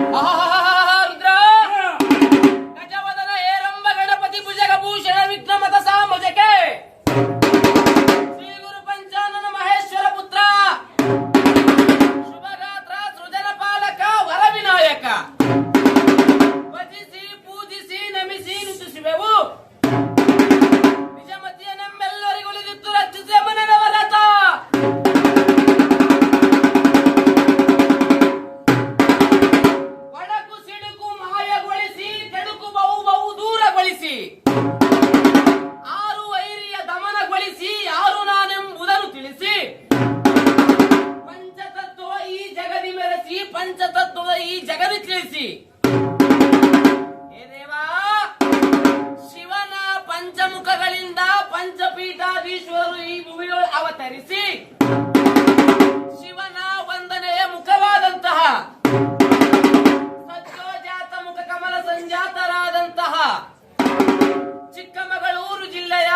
Ah! ಆರು ವೈರಿಯ ದಮನಗೊಳಿಸಿ ಯಾರು ನಾನೆಂಬುದನ್ನು ತಿಳಿಸಿ. ಪಂಚತತ್ವ ಈ ಜಗದಿ ಮೆರೆಸಿ ಪಂಚತತ್ವದ ಈ ಜಗದಿ ತಿಳಿಸಿ.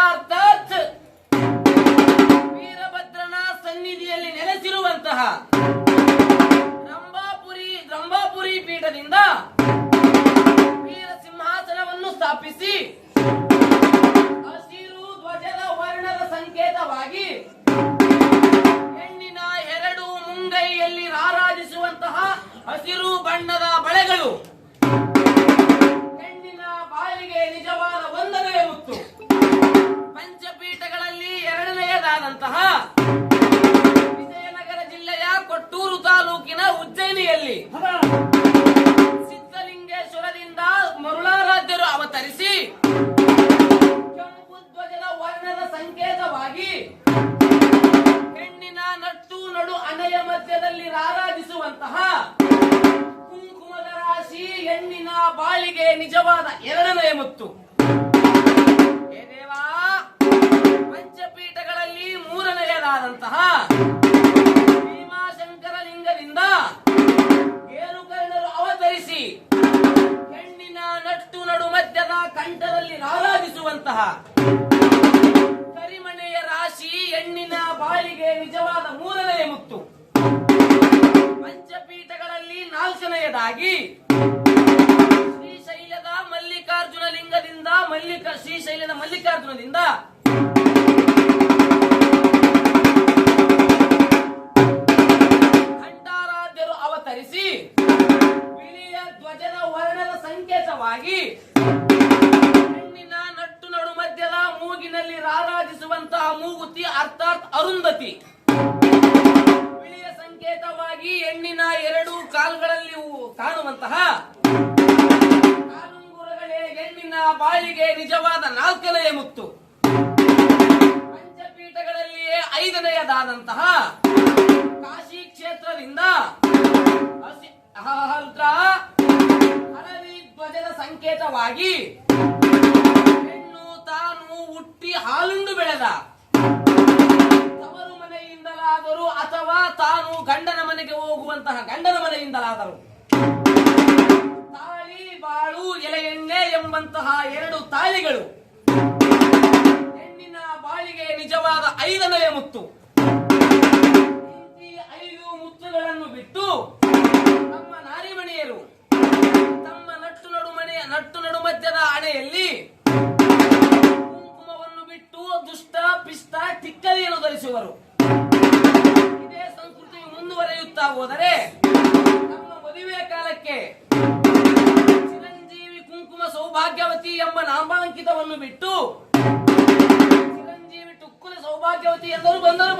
ಅರ್ಥಾತ್ ವೀರಭದ್ರನ ಸನ್ನಿಧಿಯಲ್ಲಿ ನೆಲೆಸಿರುವಂತಹ ರಂಭಾಪುರಿ ರಂಭಾಪುರಿ ಪೀಠದಿಂದ ವೀರ ಸಿಂಹಾಸನವನ್ನು ಸ್ಥಾಪಿಸಿ ಹಸಿರು ಧ್ವಜದ ವರ್ಣದ ಸಂಕೇತವಾಗಿ ಹೆಣ್ಣಿನ ಎರಡು ಮುಂಗೈಯಲ್ಲಿ ರಾರಾಜಿಸುವಂತಹ ಹಸಿರು ಬಣ್ಣದ ಬಳೆಗಳು ಸಂಕೇತವಾಗಿ ಹೆಣ್ಣಿನ ನಟ್ಟು ನಡು ಅನೆಯ ಮಧ್ಯದಲ್ಲಿ ರಾರಾಜಿಸುವಂತಹ ಕುಂಕುಮದ ರಾಶಿ ಹೆಣ್ಣಿನ ಬಾಳಿಗೆ ನಿಜವಾದ ಎರಡನೆಯ ಮುತ್ತು. ಪಂಚಪೀಠಗಳಲ್ಲಿ ಮೂರನೆಯದಾದಂತಹ ಭೀಮಾಶಂಕರ ಲಿಂಗದಿಂದ ಅವತರಿಸಿ ಹೆಣ್ಣಿನ ನಟ್ಟು ನಡು ಮಧ್ಯದ ಕಂಠದಲ್ಲಿ ರಾರಾಜಿಸುವಂತಹ ರಾಶಿ ಹೆಣ್ಣಿನ ಬಾಯಿಗೆ ನಿಜವಾದ ಮೂರನೆಯ ಮುತ್ತು. ಪಂಚಪೀಠಗಳಲ್ಲಿ ನಾಲ್ಕನೆಯದಾಗಿ ಶ್ರೀಶೈಲದ ಮಲ್ಲಿಕಾರ್ಜುನ ಲಿಂಗದಿಂದ ಮಲ್ಲಿಕ ಶ್ರೀಶೈಲದ ಮಲ್ಲಿಕಾರ್ಜುನದಿಂದ ಭಂಡಾರಾಧ್ಯರು ಅವತರಿಸಿ ಬಿಳಿಯ ಧ್ವಜದ ವರ್ಣದ ಸಂಕೇತವಾಗಿ ಮೂಗಿನಲ್ಲಿ ರಾರಾಜಿಸುವಂತಹ ಮೂಗುತಿ ಅರ್ಥಾತ್ ಅರುಂಧತಿ. ಬಿಳಿಯ ಸಂಕೇತವಾಗಿ ಹೆಣ್ಣಿನ ಎರಡು ಕಾಲ್ಗಳಲ್ಲಿ ಕಾಣುವಂತಹ ಕಾಲುಂಗುರಗಳೇ ಹೆಣ್ಣಿನ ಬಾಳಿಗೆ ನಿಜವಾದ ನಾಲ್ಕನೆಯ ಮುತ್ತು. ಪಂಚಪೀಠಗಳಲ್ಲಿಯೇ ಐದನೆಯದಾದಂತಹ ಕಾಶಿ ಕ್ಷೇತ್ರದಿಂದ ಹಸಿ- ಧ್ವಜದ ಸಂಕೇತವಾಗಿ ಅಥವಾ ತಾನು ಗಂಡನ ಮನೆಗೆ ಹೋಗುವಂತಹ ಗಂಡನ ಮನೆಯಿಂದಲಾದರು ತಾಳಿ, ಬಾಳು ಎಲೆ ಎಣ್ಣೆ ಎಂಬಂತಹ ಎರಡು ತಾಳಿಗಳು ಹೆಣ್ಣಿನ ಬಾಳಿಗೆ ನಿಜವಾದ ಐದನೆಯ ಮುತ್ತು. ಈ ಐದು ಮುತ್ತುಗಳನ್ನು ಬಿಟ್ಟು ನಮ್ಮ ನಾರಿಮಣಿಯರು ತಮ್ಮ ನಟ್ಟು ನಡು ಮನೆಯ ನಟ್ಟು ನಡು ಮಧ್ಯದ ಅಣೆಯಲ್ಲಿ ಕುಂಕುಮವನ್ನು ಬಿಟ್ಟು ದುಷ್ಟ, ಪಿಷ್ಟ ಟಿಕ್ಕಲಿಯನ್ನು ಧರಿಸುವರು. ಮುಂದುವರೆಯುತ್ತಾ ಹೋದರೆ ನಮ್ಮ ಮದುವೆ ಕಾಲಕ್ಕೆ ಚಿರಂಜೀವಿ ಕುಂಕುಮ ಸೌಭಾಗ್ಯವತಿ ಎಂಬ ನಾಮಾಂಕಿತವನ್ನು ಬಿಟ್ಟು ಚಿರಂಜೀವಿ ಟುಕ್ಕುಲ ಸೌಭಾಗ್ಯವತಿ ಎಂದರು ಬಂದರು